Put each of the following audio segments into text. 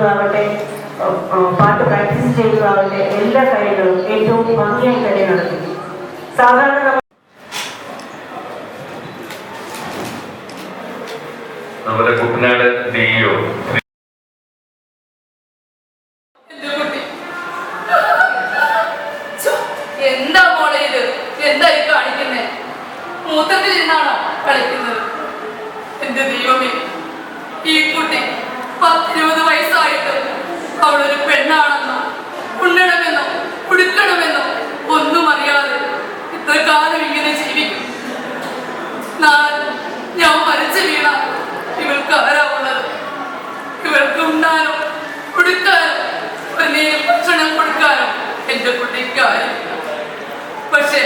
ചെയ്യുന്നതാവട്ടെ പാട്ട് പ്രാക്ടീസ് ചെയ്യുന്നതാവട്ടെ എല്ലാ കാര്യങ്ങളും ഏറ്റവും ഭംഗിയായി തന്നെ നടത്തുന്നു സാധാരണ നമ്മുടെ കുട്ടനാട് ഡിഇഒ. എന്താ ഇത്? എന്തായി കാണിക്കുന്നേ? കളിക്കുന്നത്? എന്റെ ദൈവമേ. ഈ കുട്ടി പത്തിരുപത് ആയിട്ടും അവളൊരു പെണ്ണാണെന്നോ ഉണ്ണണമെന്നോ ഉടുക്കണമെന്നോ ഒന്നും അറിയാതെ ഇത്ര കാലം ഇങ്ങനെ ജീവിക്കും. നാളെ ഞാൻ മരിച്ചു വീണ ഇവൾക്ക് ആരാ ഉള്ളത്? ഇവൾക്ക് ഉണ്ടാനോ കൊടുക്കാനോ വലിയ ഭക്ഷണം കൊടുക്കാനോ എന്റെ പക്ഷേ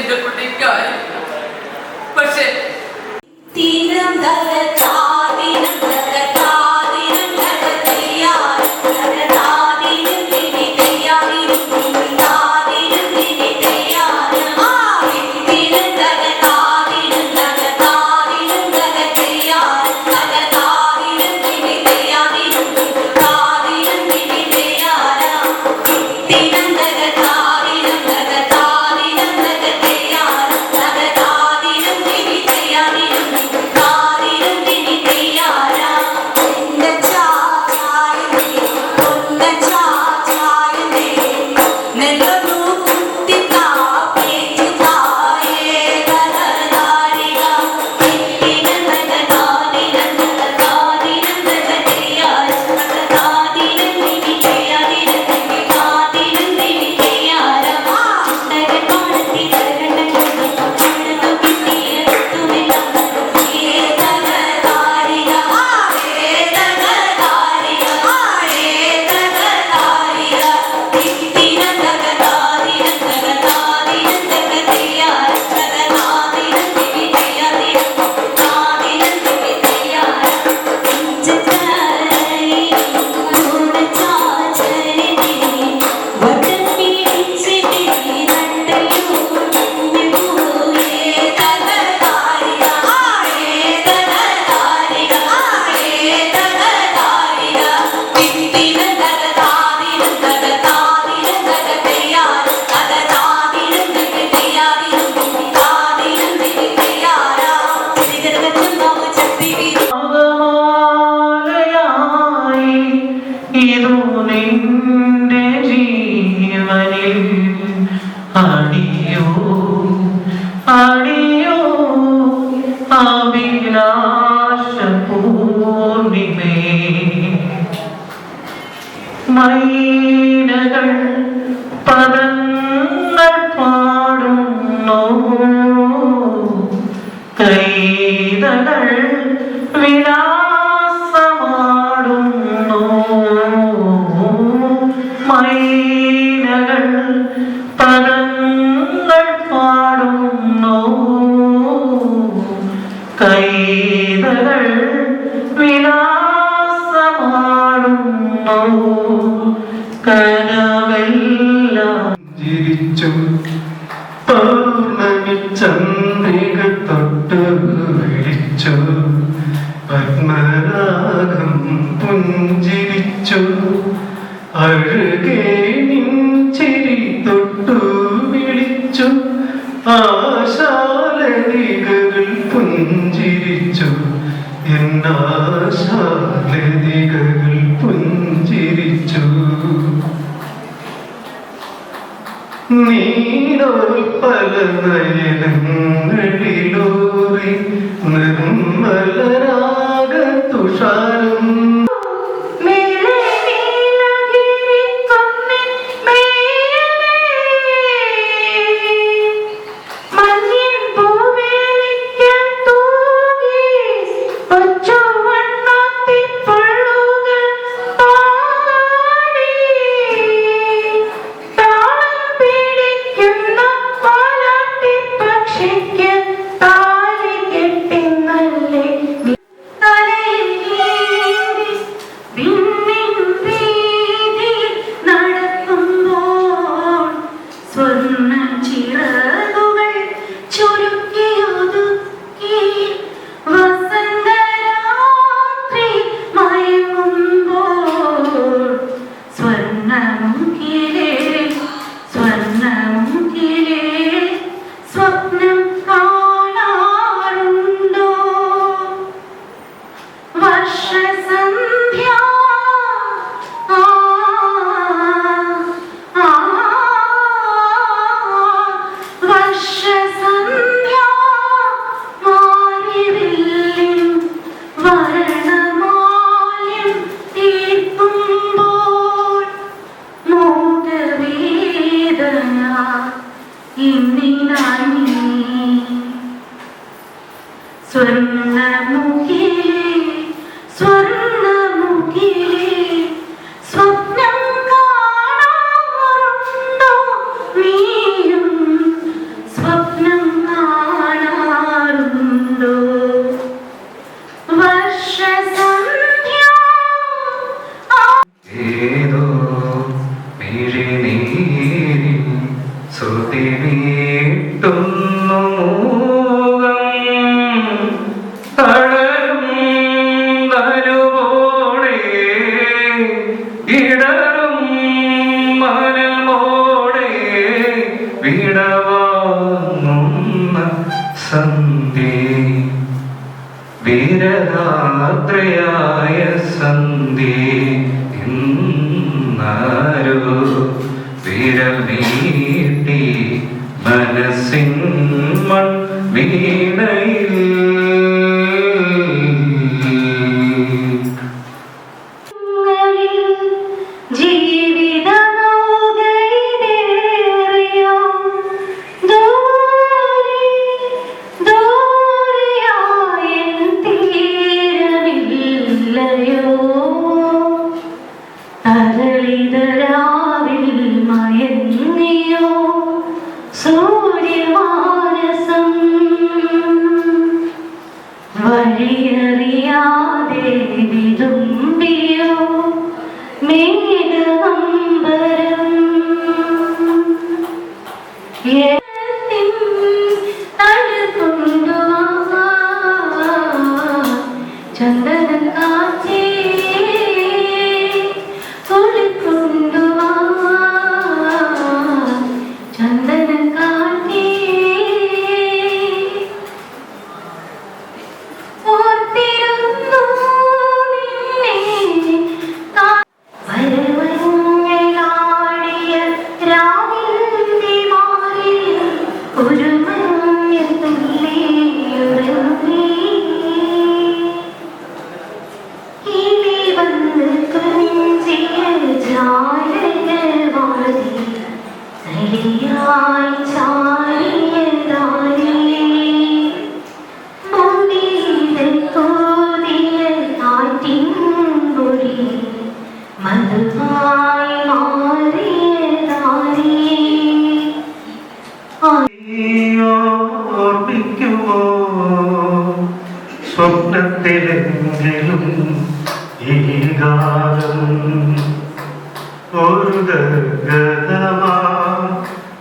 ബന്ധപ്പെട്ട ഇക്കാര്യം പക്ഷെ തിരുന്തല കാവിനം അഴുകേ നിഞ്ചിരി തൊട്ടു വിളിച്ചു. ആശാലതികൾ പുഞ്ചിരിച്ചു. എന്നാശാലതികൾ പുഞ്ചിരിച്ചു. നീ പല നയ 情人。രാത്രയായ സന്ധി ഇന്നാരോ വിരമീട്ടി മനസ്സിൻ മൺ വീ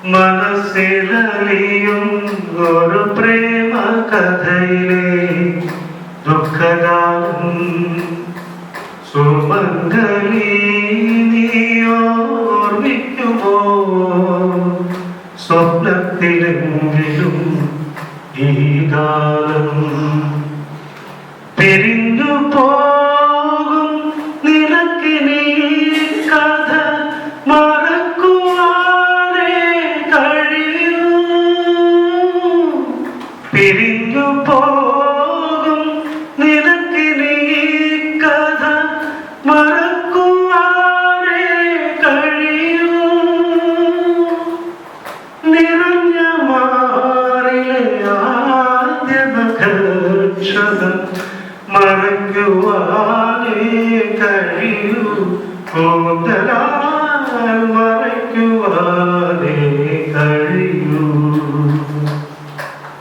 മനസ്സിലലിയും ഒരു പ്രേമ കഥയിലെ ദുഃഖകാലം സുമംഗലി നീയോർമ്മിക്കുമോ സ്വപ്നത്തിലെങ്കിലും ഈ കാലം പിരിഞ്ഞു പോ Giving the ball.